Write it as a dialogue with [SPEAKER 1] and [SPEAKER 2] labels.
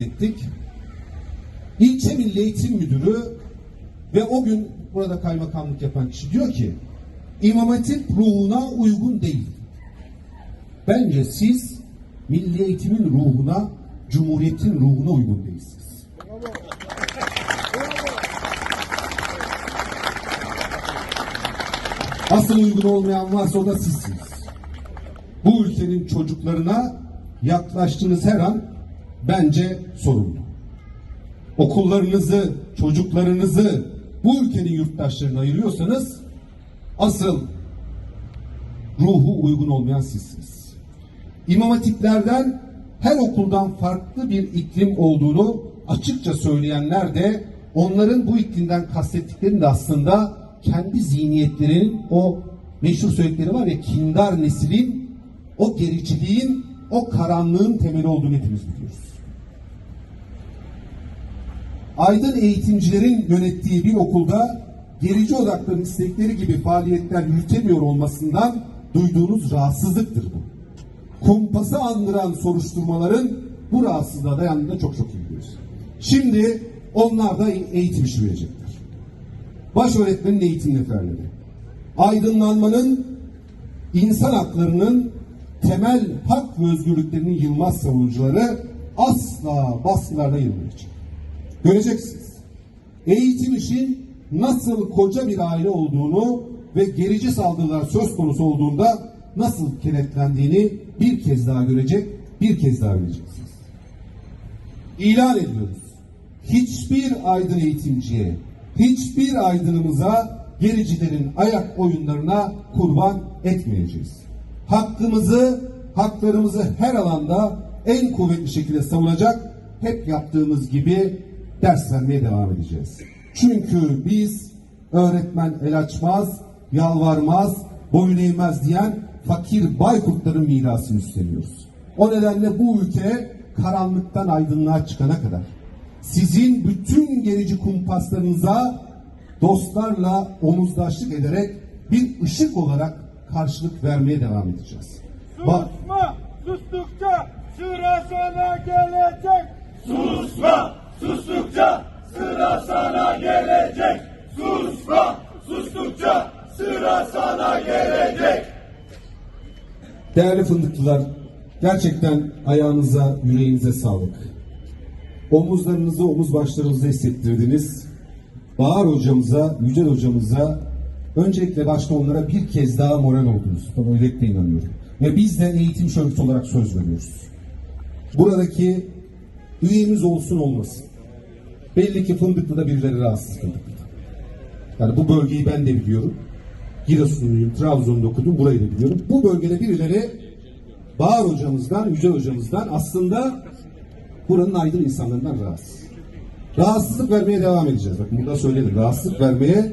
[SPEAKER 1] ettik. İlçe Milli Eğitim Müdürü ve o gün burada kaymakamlık yapan kişi diyor ki İmam Hatip ruhuna uygun değil. Bence siz milli eğitimin ruhuna, cumhuriyetin ruhuna uygun değilsiniz. Asıl uygun olmayan varsa o da sizsiniz. Bu ülkenin çocuklarına yaklaştığınız her an bence sorumlu. Okullarınızı, çocuklarınızı bu ülkenin yurttaşlarına ayırıyorsanız asıl ruhu uygun olmayan sizsiniz. İmam hatiplerden her okuldan farklı bir iklim olduğunu açıkça söyleyenler de onların bu iklimden kastettiklerinin de aslında kendi zihniyetlerinin o meşhur söyledikleri var ya kindar neslin o gericiliğin o karanlığın temeli olduğunu hepimiz biliyoruz. Aydın eğitimcilerin yönettiği bir okulda gerici odakların istekleri gibi faaliyetler yürütemiyor olmasından duyduğunuz rahatsızlıktır bu. Kumpası andıran soruşturmaların bu rahatsızlığa dayandığını çok çok iyi biliyoruz. Şimdi onlar da eğitim işi verecekler. Baş öğretmenin eğitim neferleri. Aydınlanmanın, insan haklarının, temel hak ve özgürlüklerinin yılmaz savunucuları asla baskılarda yılmayacak. Göreceksiniz. Eğitim işin nasıl koca bir aile olduğunu ve gerici saldırılar söz konusu olduğunda nasıl kenetlendiğini bir kez daha görecek, bir kez daha göreceksiniz. İlan ediyoruz. Hiçbir aydın eğitimciye, hiçbir aydınımıza gericilerin ayak oyunlarına kurban etmeyeceğiz. Hakkımızı, haklarımızı her alanda en kuvvetli şekilde savunacak, hep yaptığımız gibi ders vermeye devam edeceğiz. Çünkü biz öğretmen el açmaz, yalvarmaz, boyun eğmez diyen fakir baykurtların mirasını üstleniyoruz. O nedenle bu ülke karanlıktan aydınlığa çıkana kadar sizin bütün gerici kumpaslarınıza dostlarla omuzdaşlık ederek bir ışık olarak karşılık vermeye devam edeceğiz. Bak,
[SPEAKER 2] Susma! Sustukça sıra sana gelecek! Susma! Sustukça sıra sana gelecek! Susma! Sustukça sıra sana gelecek!
[SPEAKER 1] Değerli fındıklılar, gerçekten ayağınıza, yüreğinize sağlık. Omuzlarınızı, omuz başlarınızı hissettirdiniz. Bahar hocamıza, Yücel hocamıza öncelikle başta onlara bir kez daha moral oldunuz. Ben de inanıyorum. Ve biz de eğitim şöhreti olarak söz veriyoruz. Buradaki üyemiz olsun olmasın. Belli ki Fındıklı'da birileri rahatsız Fındıklı'da. Yani bu bölgeyi ben de biliyorum. Giresunluyum, Trabzon'da okudum, burayı da biliyorum. Bu bölgede birileri Bahar hocamızdan, Yücel hocamızdan aslında buranın aydın insanlarından rahatsız. Rahatsızlık vermeye devam edeceğiz. Bakın burada söyledim. Rahatsızlık vermeye